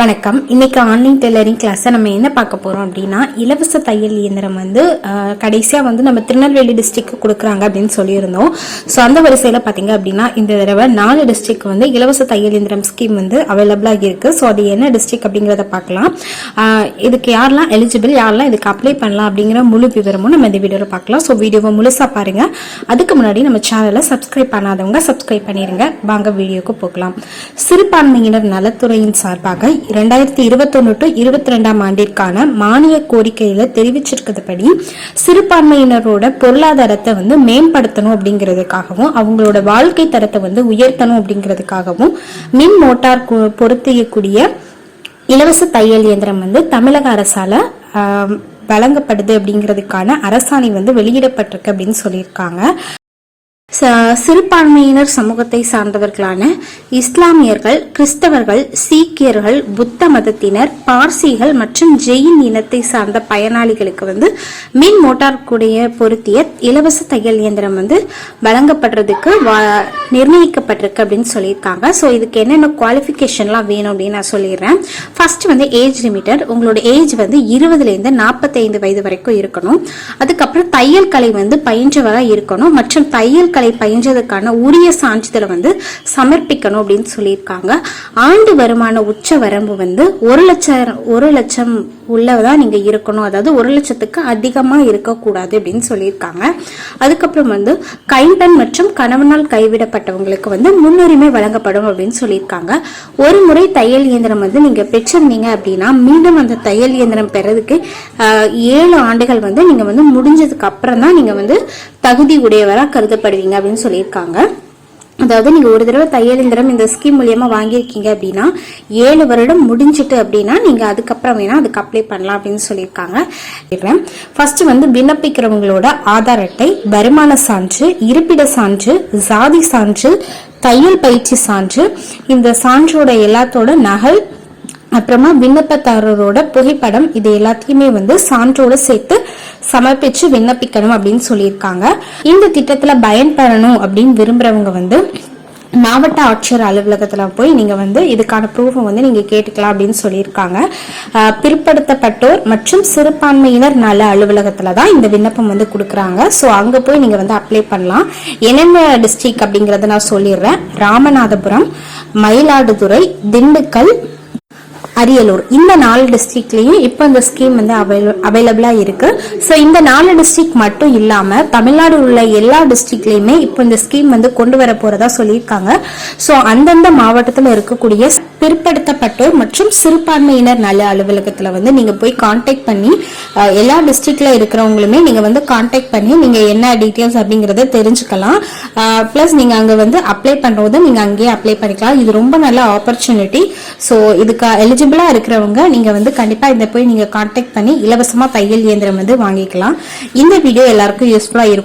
வணக்கம். இன்னைக்கு online tailoring கிளாஸை நம்ம என்ன பார்க்க போகிறோம் அப்படின்னா இலவச தையல் இயந்திரம் வந்து கடைசியாக வந்து நம்ம திருநெல்வேலி டிஸ்ட்ரிக்ட் கொடுக்குறாங்க அப்படின்னு சொல்லியிருந்தோம். ஸோ அந்த வரிசையில் பார்த்தீங்க அப்படின்னா இந்த தடவை நாலு டிஸ்ட்ரிக்ட் வந்து இலவச தையல் இயந்திரம் ஸ்கீம் வந்து அவைலபிளாக இருக்குது ஸோ அது என்ன டிஸ்ட்ரிக்ட் அப்படிங்கிறத பார்க்கலாம். இதுக்கு யாரெல்லாம் எலிஜிபிள் யாரெல்லாம் இதுக்கு அப்ளை பண்ணலாம் அப்படிங்கிற முழு விவரமும் நம்ம இந்த வீடியோவில் பார்க்கலாம். ஸோ வீடியோவை முழுசாக பாருங்கள் அதுக்கு முன்னாடி நம்ம சேனலை சப்ஸ்கிரைப் பண்ணாதவங்க சப்ஸ்கிரைப் பண்ணிடுங்க வாங்க வீடியோக்கு போகலாம். சிறுபான்மையினர் நலத்துறையின் சார்பாக இரண்டாயிரத்தி இருபத்தொன்னு டு இருபத்தி ரெண்டாம் ஆண்டிற்கான மானிய கோரிக்கையில தெரிவிச்சிருக்கிறதுபடி சிறுபான்மையினரோட பொருளாதாரத்தை வந்து மேம்படுத்தணும் அப்படிங்கிறதுக்காகவும் அவங்களோட வாழ்க்கை தரத்தை வந்து உயர்த்தணும் அப்படிங்கிறதுக்காகவும் மின் மோட்டார் பொருத்தியக்கூடிய இலவச தையல் இயந்திரம் வந்து தமிழக அரசால வழங்கப்படுது அப்படிங்கிறதுக்கான அரசாணை வந்து வெளியிடப்பட்டிருக்கு அப்படின்னு சொல்லியிருக்காங்க. சிறுபான்மையினர் சமூகத்தை சார்ந்தவர்களான இஸ்லாமியர்கள் கிறிஸ்தவர்கள் சீக்கியர்கள் புத்த மதத்தினர் பார்சிகள் மற்றும் ஜெயின் இனத்தை சார்ந்த பயனாளிகளுக்கு வந்து மின் மோட்டார் கூடிய பொருத்திய இலவச தையல் இயந்திரம் வந்து வழங்கப்படுறதுக்கு வா- நிர்ணயிக்கப்பட்டிருக்கு அப்படின்னு சொல்லியிருக்காங்க. ஸோ இதுக்கு என்னென்ன குவாலிஃபிகேஷன்லாம் வேணும் அப்படின்னு நான் சொல்லிடுறேன். ஃபர்ஸ்ட் வந்து ஏஜ் லிமிட்டர் உங்களோட ஏஜ் வந்து இருபதுலேருந்து நாற்பத்தைந்து வயது வரைக்கும் இருக்கணும். அதுக்கப்புறம் தையல் கலை வந்து பயின்றவராக இருக்கணும். மற்றும் தையல் கலை பயின்றதுக்கான உரிய சான்றிதழை வந்து சமர்ப்பிக்கணும் அப்படின்னு சொல்லியிருக்காங்க. ஆண்டு வருமான உச்ச வரம்பு வந்து ஒரு லட்சம் ஒரு லட்சம் உள்ளே தான் நீங்கள் இருக்கணும். அதாவது ஒரு லட்சத்துக்கு அதிகமாக இருக்கக்கூடாது அப்படின்னு சொல்லியிருக்காங்க. அதுக்கப்புறம் வந்து கைம்பெண் மற்றும் கணவனால் கைவிடப்பட்டவங்களுக்கு வந்து முன்னுரிமை வழங்கப்படும் அப்படின்னு சொல்லியிருக்காங்க. ஒரு முறை தையல் இயந்திரம் வந்து நீங்கள் பெற்றிருந்தீங்க அப்படின்னா மீண்டும் அந்த தையல் இயந்திரம் பெறதுக்கு ஏழு ஆண்டுகள் வந்து நீங்கள் வந்து முடிஞ்சதுக்கு அப்புறம் தான் நீங்கள் வந்து தகுதி உடையவராக கருதப்படுவீங்க அப்படின்னு சொல்லியிருக்காங்க. அதாவது நீங்க ஒரு தடவை தையல் இந்திரம் இந்த ஸ்கீம் மூலியமா வாங்கியிருக்கீங்க அப்படின்னா ஏழு வருடம் முடிஞ்சிட்டு அப்படின்னா நீங்க அதுக்கப்புறம் வேணா அதுக்கு அப்ளை பண்ணலாம் அப்படின்னு சொல்லியிருக்காங்க. ஃபர்ஸ்ட் வந்து விண்ணப்பிக்கிறவங்களோட ஆதார் அட்டை வருமான சான்று இருப்பிட சான்று சாதி சான்று தையல் பயிற்சி சான்று இந்த சான்றோட எல்லாத்தோட நகல் அப்புறமா விண்ணப்பதாரரோட புகைப்படம் இது எல்லாத்தையுமே வந்து சான்றோட சேர்த்து சமர்ப்பிச்சு விண்ணப்பிக்கணும் அப்படின்னு சொல்லியிருக்காங்க. இந்த திட்டத்துல பயன்பெறணும் அப்படின்னு விரும்புறவங்க வந்து மாவட்ட ஆட்சியர் அலுவலகத்தில் போய் நீங்கள் வந்து இதுக்கான ப்ரூஃபை வந்து நீங்கள் கேட்டுக்கலாம் அப்படின்னு சொல்லியிருக்காங்க. பிற்படுத்தப்பட்டோர் மற்றும் சிறுபான்மையினர் நல அலுவலகத்துல தான் இந்த விண்ணப்பம் வந்து கொடுக்குறாங்க. ஸோ அங்கே போய் நீங்கள் வந்து அப்ளை பண்ணலாம். என்னென்ன டிஸ்ட்ரிக்ட் அப்படிங்கிறத நான் சொல்லிடுறேன். ராமநாதபுரம் மயிலாடுதுறை திண்டுக்கல் அரியலூர். இந்த நாலு டிஸ்ட்ரிக்ட்லேயும் இப்போ இந்த ஸ்கீம் வந்து அவைலபிளா இருக்கு. ஸோ இந்த நாலு டிஸ்ட்ரிக்ட் மட்டும் இல்லாம தமிழ்நாடு உள்ள எல்லா டிஸ்ட்ரிக்ட்லேயுமே இப்போ இந்த ஸ்கீம் வந்து கொண்டு வர போறதா சொல்லியிருக்காங்க. ஸோ அந்தந்த மாவட்டத்தில் இருக்கக்கூடிய பிற்படுத்தப்பட்டோர் மற்றும் சிறுபான்மையினர் நல அலுவலகத்தில் வந்து நீங்க போய் கான்டாக்ட் பண்ணி எல்லா டிஸ்ட்ரிக்ட்ல இருக்கிறவங்களுமே நீங்க வந்து கான்டாக்ட் பண்ணி நீங்க என்ன டீட்டெயில்ஸ் அப்படிங்கறத தெரிஞ்சுக்கலாம். ப்ளஸ் நீங்க அங்க வந்து அப்ளை பண்ணுறது நீங்க அங்கேயே அப்ளை பண்ணிக்கலாம். இது ரொம்ப நல்ல ஆப்பர்ச்சுனிட்டி ஸோ இதுக்கு எலிஜிபிள் இருக்கிறவங்க நீங்க வந்து கண்டிப்பா இதை போய் நீங்க கான்டாக்ட் பண்ணி இலவசமா தையல் இயந்திரம் வந்து வாங்கிக்கலாம். இந்த வீடியோ எல்லாருக்கும் யூஸ்ஃபுல்லா இருக்கும்.